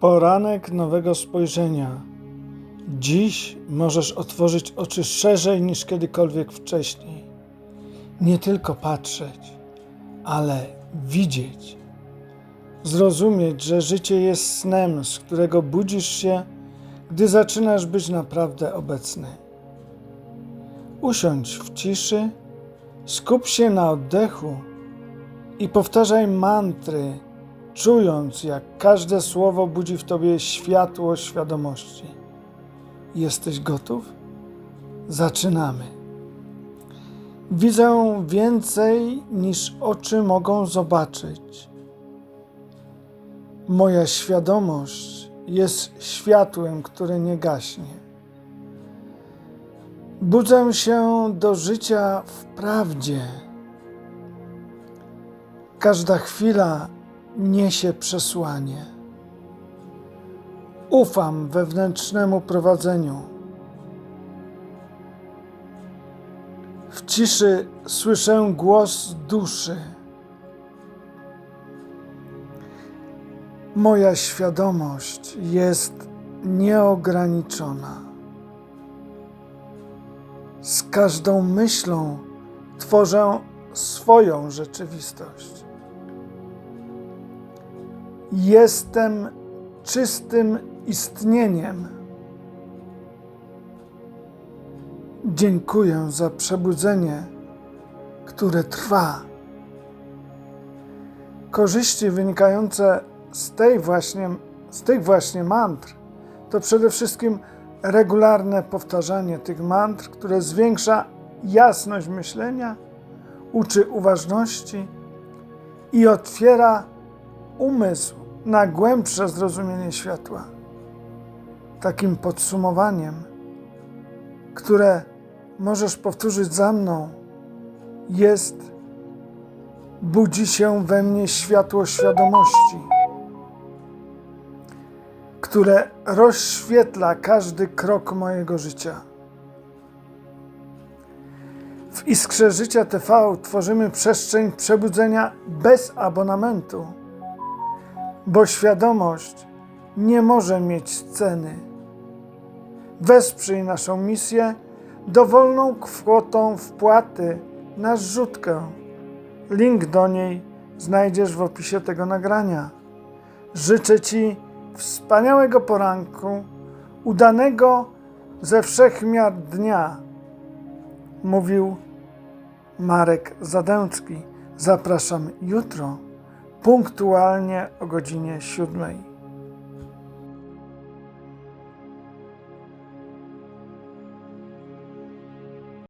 Poranek nowego spojrzenia. Dziś możesz otworzyć oczy szerzej niż kiedykolwiek wcześniej. Nie tylko patrzeć, ale widzieć. Zrozumieć, że życie jest snem, z którego budzisz się, gdy zaczynasz być naprawdę obecny. Usiądź w ciszy, skup się na oddechu i powtarzaj mantry, czując, jak każde słowo budzi w tobie światło świadomości. Jesteś gotów? Zaczynamy. Widzę więcej niż oczy mogą zobaczyć. Moja świadomość jest światłem, które nie gaśnie. Budzę się do życia w prawdzie. Każda chwila niesie przesłanie. Ufam wewnętrznemu prowadzeniu. W ciszy słyszę głos duszy. Moja świadomość jest nieograniczona. Z każdą myślą tworzę swoją rzeczywistość. Jestem czystym istnieniem. Dziękuję za przebudzenie, które trwa. Korzyści wynikające z tej właśnie, z tych właśnie mantr to przede wszystkim regularne powtarzanie tych mantr, które zwiększa jasność myślenia, uczy uważności i otwiera umysł na głębsze zrozumienie światła. Takim podsumowaniem, które możesz powtórzyć za mną, jest: budzi się we mnie światło świadomości, które rozświetla każdy krok mojego życia. W Iskrze Życia TV tworzymy przestrzeń przebudzenia bez abonamentu bo świadomość nie może mieć ceny. Wesprzyj naszą misję dowolną kwotą wpłaty na zrzutkę. Link do niej znajdziesz w opisie tego nagrania. Życzę Ci wspaniałego poranku, udanego ze wszechmiar dnia, mówił Marek Zadęcki. Zapraszam jutro punktualnie o godzinie siódmej.